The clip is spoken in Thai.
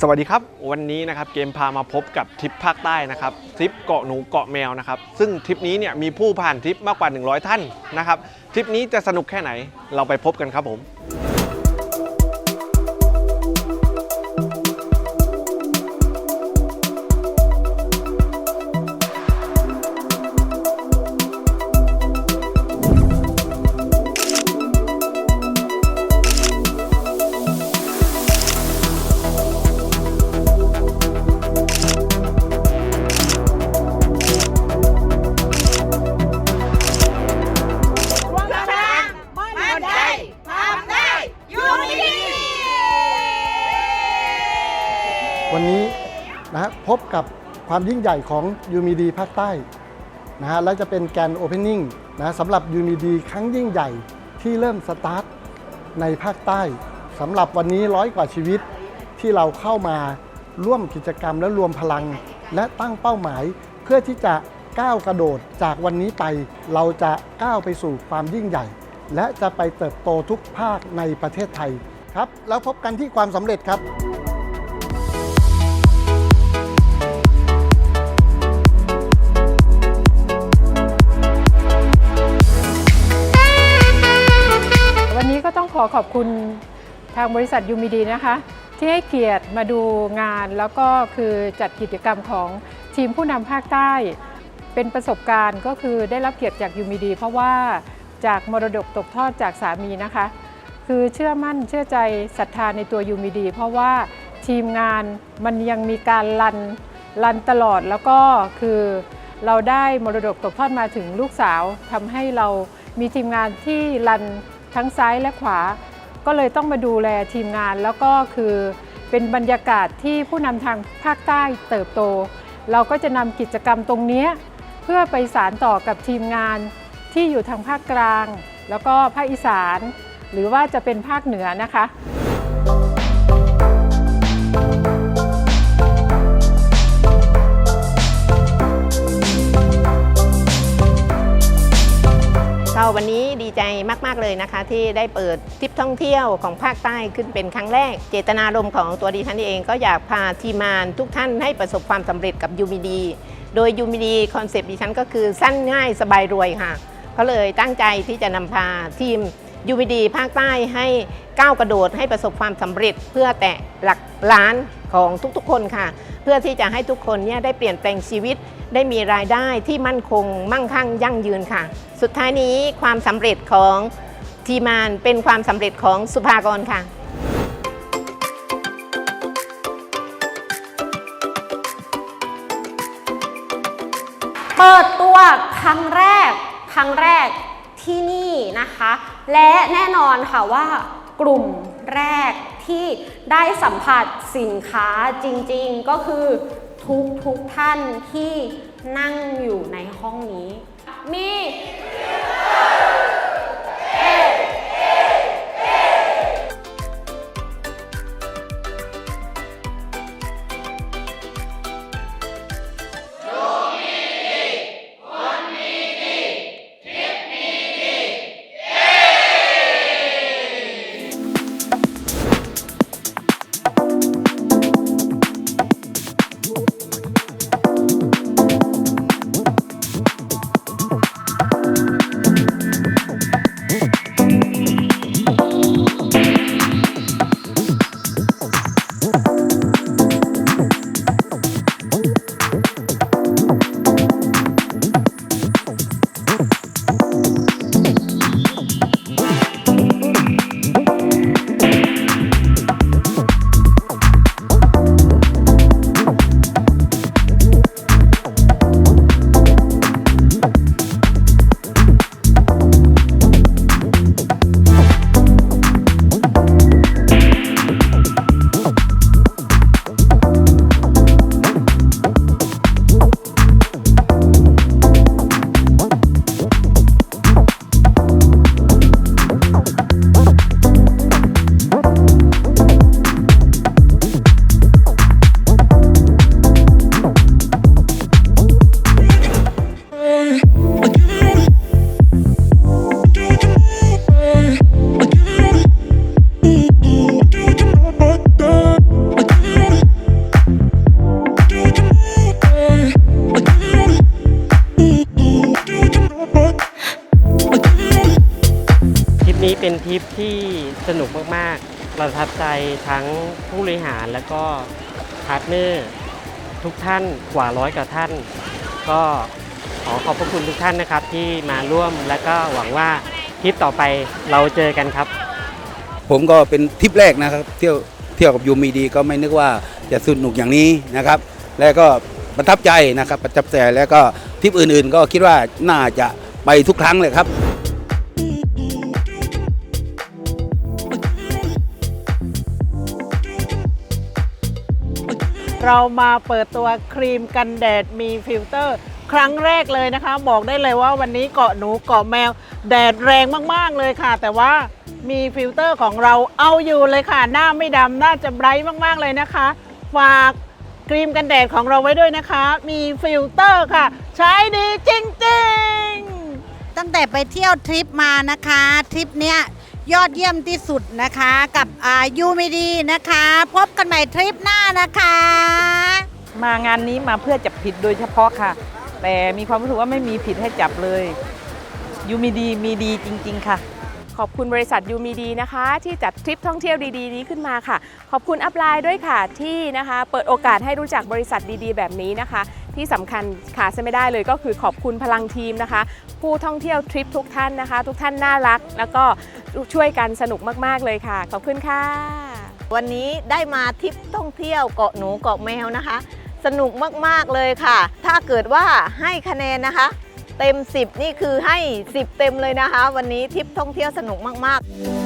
สวัสดีครับ วันนี้นะครับเกมพามาพบกับทริปภาคใต้นะครับทริปเกาะหนูเกาะแมวนะครับซึ่งทริปนี้เนี่ยมีผู้ผ่านทริปมากกว่า 100 ท่านนะครับทริปนี้จะสนุกแค่ไหนเราไปพบกันครับผม นะฮะพบกับความยิ่งใหญ่ของยูมีดีภาคใต้นะฮะและจะเป็นแกนโอเพนนิ่งนะสำหรับยูมีดีครั้งยิ่งใหญ่ที่เริ่มสตาร์ทในภาคใต้สำหรับวันนี้ร้อยกว่าชีวิตที่เราเข้ามาร่วมกิจกรรมและรวมพลัง และตั้งเป้าหมายเพื่อที่จะก้าวกระโดดจากวันนี้ไปเราจะก้าวไปสู่ความยิ่งใหญ่ และจะไปเติบโตทุกภาคในประเทศไทยครับ แล้วพบกันที่ความสำเร็จครับ ขอขอบคุณทางบริษัทยูมิดีนะคะ ที่ให้เกียรติมาดูงานแล้วก็คือจัดกิจกรรมของทีมผู้นำภาคใต้ เป็นประสบการณ์ก็คือได้รับเกียรติจากยูมิดี เพราะว่าจากมรดกตกทอดจากสามีนะคะ คือเชื่อมั่นเชื่อใจศรัทธาในตัวยูมิดี เพราะว่าทีมงานมันยังมีการรันรันตลอดแล้วก็คือเราได้มรดกตกทอดมาถึงลูกสาวทำให้เรามีทีมงานที่รัน ทั้งซ้ายและขวา ก็เลยต้องมาดูแลทีมงาน แล้วก็คือเป็นบรรยากาศที่ผู้นำทางภาคใต้เติบโต เราก็จะนำกิจกรรมตรงนี้เพื่อไปสารต่อกับทีมงานที่อยู่ทางภาคกลาง แล้วก็ภาคอีสาน หรือว่าจะเป็นภาคเหนือนะคะ วันนี้ดีใจมากๆเลยนะคะ ที่ได้เปิดทริปท่องเที่ยวของภาคใต้ขึ้นเป็นครั้งแรก เจตนารมณ์ของตัวดิฉันเองก็อยากพาทีมงานทุกท่านให้ประสบความสำเร็จกับยูมิดีโดยยูมิดีคอนเซปต์ดิฉันก็คือสั้นง่ายสบายรวยค่ะ ก็เลยตั้งใจที่จะนำพาทีมยูมิดีภาคใต้ให้ก้าวกระโดดให้ประสบความสำเร็จเพื่อแตะหลักล้านของทุกๆคนค่ะ เพื่อที่จะให้ทุกคนเนี่ยได้เปลี่ยนแปลงชีวิต ได้มีรายได้ที่มั่นคง มั่งคั่งยั่งยืนค่ะ สุดท้ายนี้ความสำเร็จของทีมานเป็นความสำเร็จของสุภากรค่ะเปิดตัวครั้งแรก ครั้งแรกที่นี่นะคะ และแน่นอนค่ะว่ากลุ่มแรกที่ได้สัมผัสสินค้าจริงๆ ก็คือ ทุกทุกท่านที่นั่งอยู่ในห้องนี้ มี เป็นทริปที่สนุกมากๆ เราประทับใจทั้งผู้บริหารและก็พาร์ทเนอร์ทุกท่านกว่าร้อยกว่าท่าน ก็ขอขอบพระคุณทุกท่านนะครับที่มาร่วมและก็หวังว่าทริปต่อไปเราเจอกันครับ ผมก็เป็นทริปแรกนะครับ เที่ยวเที่ยวกับยูมีดีก็ไม่นึกว่าจะสนุกอย่างนี้นะครับ แล้วก็ประทับใจนะครับประทับใจแล้วก็ทริปอื่นๆ ก็คิดว่าน่าจะไปทุกครั้งเลยครับ เรามาเปิดตัวครีมกันแดดมีฟิลเตอร์ ครั้งแรกเลยนะคะ บอกได้เลยว่าวันนี้เกาะหนูเกาะแมว แดดแรงมากๆเลยค่ะ แต่ว่ามีฟิลเตอร์ของเราเอาอยู่เลยค่ะ หน้าไม่ดำน่าจะไบรท์มากๆเลยนะคะ ฝากครีมกันแดดของเราไว้ด้วยนะคะ มีฟิลเตอร์ค่ะ ใช้ดีจริงๆ ตั้งแต่ไปเที่ยวทริปมานะคะ ทริปเนี้ย ยอดเยี่ยมที่สุดนะคะ กับยูมิดีนะคะ พบกันใหม่ทริปหน้านะคะ มางานนี้มาเพื่อจับผิดโดยเฉพาะค่ะ แต่มีความรู้สึกว่าไม่มีผิดให้จับเลย ยูมีดีมีดีจริง ๆ ค่ะ ขอบคุณบริษัทยูมีดีนะคะ ที่จัดทริปท่องเที่ยวดีๆ นี้ขึ้นมาค่ะ ขอบคุณอัพไลน์ด้วยค่ะที่นะคะ เปิดโอกาสให้รู้จักบริษัทดีๆ แบบนี้นะคะ ที่สำคัญขาดไม่ได้เลยก็คือขอบคุณพลังทีมนะคะ ผู้ท่องเที่ยวทริปทุกท่านนะคะ ทุกท่านน่ารัก แล้วก็ช่วยกันสนุกมาก ๆ เลยค่ะ ขอบคุณค่ะ วันนี้ได้มาทริปท่องเที่ยวเกาะหนูเกาะแมวนะคะ สนุกมาก ๆ เลยค่ะ ถ้าเกิดว่าให้คะแนนนะคะ เต็ม 10 นี่คือให้ 10 เต็มเลยนะคะ วันนี้ทริปท่องเที่ยวสนุกมาก ๆ